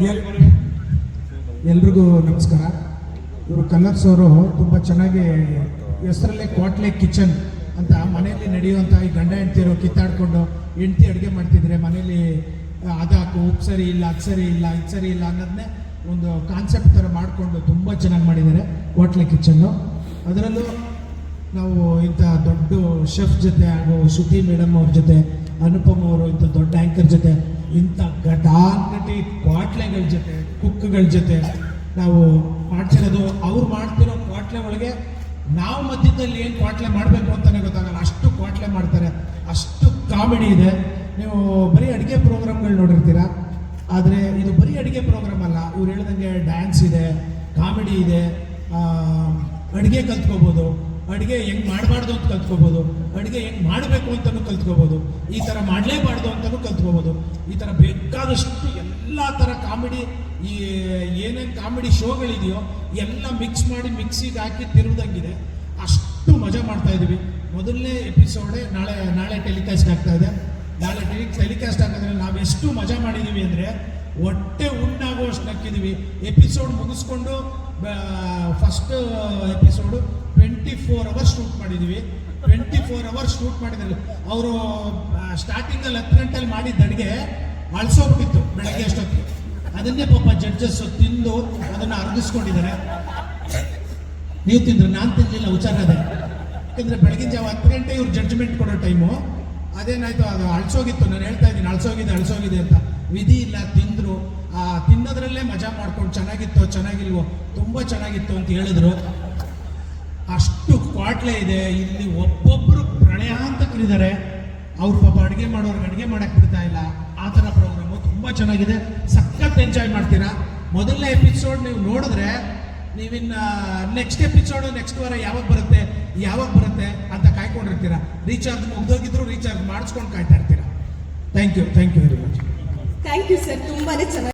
L- ಎಲ್ರಿಗೂ ನಮಸ್ಕಾರ. ಇವರು ಕನ್ನಡ ಅವರು ತುಂಬ ಚೆನ್ನಾಗಿ ಹೆಸರಲ್ಲೇ ಕ್ವಾಟ್ಲೆ ಕಿಚನ್ ಅಂತ ಮನೆಯಲ್ಲಿ ನಡೆಯುವಂಥ ಈ ಗಂಡ ಹೆಂಡ್ತಿರು ಕಿತ್ತಾಡ್ಕೊಂಡು ಹೆಂಡ್ತಿ ಅಡುಗೆ ಮಾಡ್ತಿದ್ರೆ ಮನೇಲಿ ಅದಾಕು ಉಪ್ಪು ಸರಿ ಇಲ್ಲ, ಅದು ಸರಿ ಇಲ್ಲ, ಇದು ಸರಿ ಇಲ್ಲ ಅನ್ನೋದನ್ನೇ ಒಂದು ಕಾನ್ಸೆಪ್ಟ್ ಥರ ಮಾಡಿಕೊಂಡು ತುಂಬ ಚೆನ್ನಾಗಿ ಮಾಡಿದ್ದಾರೆ ಕ್ವಾಟ್ಲೆ ಕಿಚನ್ನು ಅದರಲ್ಲೂ ನಾವು ಇಂಥ ದೊಡ್ಡ ಶೆಫ್ ಜೊತೆ ಹಾಗೂ ಶ್ರುತಿ ಮೇಡಮ್ ಅವ್ರ ಜೊತೆ, ಅನುಪಮ್ ಅವರು ಇಂಥ ದೊಡ್ಡ ಆ್ಯಂಕರ್ ಜೊತೆ ಇಂಥ ಗಟಾಗಟಿ ಕ್ವಾಟ್ಲೆಗಳ ಜೊತೆ ಕುಕ್ಗಳ ಜೊತೆ ನಾವು ಮಾಡ್ತಿರೋದು. ಅವ್ರು ಮಾಡ್ತಿರೋ ಕ್ವಾಟ್ಲೆ ಒಳಗೆ ನಾವು ಮಧ್ಯದಲ್ಲಿ ಏನು ಕ್ವಾಟ್ಲೆ ಮಾಡಬೇಕು ಅಂತಲೇ ಗೊತ್ತಾಗಲ್ಲ. ಅಷ್ಟು ಕ್ವಾಟ್ಲೆ ಮಾಡ್ತಾರೆ. ಅಷ್ಟು ಕಾಮಿಡಿ ಇದೆ. ನೀವು ಬರೀ ಅಡುಗೆ ಪ್ರೋಗ್ರಾಮ್ಗಳು ನೋಡಿರ್ತೀರ? ಆದರೆ ಇದು ಬರೀ ಅಡುಗೆ ಪ್ರೋಗ್ರಾಮ್ ಅಲ್ಲ. ಇವ್ರು ಹೇಳ್ದಂಗೆ ಡ್ಯಾನ್ಸ್ ಇದೆ, ಕಾಮಿಡಿ ಇದೆ ಅಡುಗೆ ಕಲ್ತ್ಕೋಬೋದು. ಅಡುಗೆ ಹೆಂಗ್ ಮಾಡಬಾರ್ದು ಅಂತ ಕಲ್ತ್ಕೋಬೋದು. ಅಡುಗೆ ಹೆಂಗೆ ಮಾಡಬೇಕು ಅಂತಲೂ ಕಲ್ತ್ಕೋಬೋದು. ಈ ಥರ ಮಾಡಲೇಬಾರ್ದು ಅಂತಲೂ ಕಲ್ತ್ಕೋಬೋದು. ಈ ಥರ ಬೇಕಾದಷ್ಟು ಎಲ್ಲ ಥರ ಕಾಮಿಡಿ, ಈ ಏನೇನು ಕಾಮಿಡಿ ಶೋಗಳಿದೆಯೋ ಎಲ್ಲ ಮಿಕ್ಸ್ ಮಾಡಿ ಮಿಕ್ಸಿಗೆ ಹಾಕಿ ತಿರುವುದಂಗಿದೆ ಅಷ್ಟು ಮಜಾ ಮಾಡ್ತಾ ಇದೀವಿ. ಮೊದಲನೇ ಎಪಿಸೋಡೇ ನಾಳೆ ನಾಳೆ ಟೆಲಿಕಾಸ್ಟ್ ಆಗ್ತಾ ಇದೆ. ಟೆಲಿ ಟೆಲಿಕಾಸ್ಟ್ ಹಾಕಿದ್ರೆ ನಾವು ಎಷ್ಟು ಮಜಾ ಮಾಡಿದ್ದೀವಿ ಅಂದರೆ ಹೊಟ್ಟೆ ಉಣ್ಣಾಗುವಷ್ಟು ನಕ್ಕಿದ್ದೀವಿ ಎಪಿಸೋಡ್ ಮುಗಿಸ್ಕೊಂಡು first episode twenty four hours shoot ಮಾಡಿದ್ದೀವಿ ಟ್ವೆಂಟಿ ಫೋರ್ ಅವರ್ಸ್ ಶೂಟ್ ಮಾಡಿದ್ರು ಅವರು ಸ್ಟಾರ್ಟಿಂಗಲ್ಲಿ ಹತ್ತು ಗಂಟೆಯಲ್ಲಿ ಮಾಡಿದ್ದ ಅಡುಗೆ ಅಳಿಸೋಗ್ಬಿತ್ತು ಬೆಳಗ್ಗೆ ಅಷ್ಟೊತ್ತಿಗೆ. ಅದನ್ನೇ ಪಾಪ ಜಡ್ಜಸ್ ತಿಂದು ಅದನ್ನು ಅರ್ಗಿಸ್ಕೊಂಡಿದ್ದಾರೆ. ನೀವು ತಿಂದ್ರೆ ನಾನು ತಿನ್ನಲಿಲ್ಲ ವಿಚಾರ ಅದೇ ಯಾಕಂದರೆ ಬೆಳಗಿನ ಜಾವ ಹತ್ತು ಗಂಟೆ ಇವ್ರು ಜಡ್ಜ್ಮೆಂಟ್ ಕೊಡೋ ಟೈಮು ಅದೇನಾಯ್ತು? ಅದು ಅಳ್ಸೋಗಿತ್ತು. ನಾನು ಹೇಳ್ತಾ ಇದ್ದೀನಿ, ಅಳ್ಸೋಗಿದೆ ಅಳ್ಸೋಗಿದೆ ಅಂತ. ವಿಧಿ ಇಲ್ಲ, ತಿಂದ್ರು. ಆ, ತಿನ್ನೋದ್ರಲ್ಲೇ ಮಜಾ ಮಾಡ್ಕೊಂಡು ಚೆನ್ನಾಗಿತ್ತು, ಚೆನ್ನಾಗಿಲ್ವೋ, ತುಂಬ ಚೆನ್ನಾಗಿತ್ತು ಅಂತ ಹೇಳಿದ್ರು. ಅಷ್ಟು ಕ್ವಾಟ್ಲೆ ಇದೆ. ಇಲ್ಲಿ ಒಬ್ಬೊಬ್ಬರು ಪ್ರಣಯ ಅಂತ ಕರೀತಾರೆ. ಅವ್ರು ಪಾಪ ಅಡುಗೆ ಮಾಡೋರ್ಗೆ ಅಡುಗೆ ಮಾಡಕ್ ಬಿಡ್ತಾ ಇಲ್ಲ. ಆ ಥರ ಪ್ರೋಗ್ರಾಮು ತುಂಬ ಚೆನ್ನಾಗಿದೆ. ಸಖತ್ ಎಂಜಾಯ್ ಮಾಡ್ತೀರಾ? ಮೊದಲನೇ ಎಪಿಸೋಡ್ ನೀವು ನೋಡಿದ್ರೆ, ನೀವಿನ್ನ ನೆಕ್ಸ್ಟ್ ಎಪಿಸೋಡ್ ನೆಕ್ಸ್ಟ್ ವಾರ ಯಾವಾಗ ಬರುತ್ತೆ? ಯಾವಾಗ ಬರುತ್ತೆ? ಕಾಯ್ಕೊಂಡಿರ್ತೀರಾ ರೀಚಾರ್ಜ್ ಮುಗ್ದೋಗಿದ್ರು ರೀಚಾರ್ಜ್ ಮಾಡಿಸ್ಕೊಂಡು ಕಾಯ್ತಾ ಇರ್ತೀರಾ? Thank you thank you very much thank you sir ತುಂಬಾನೇ ಚೆನ್ನಾಗಿ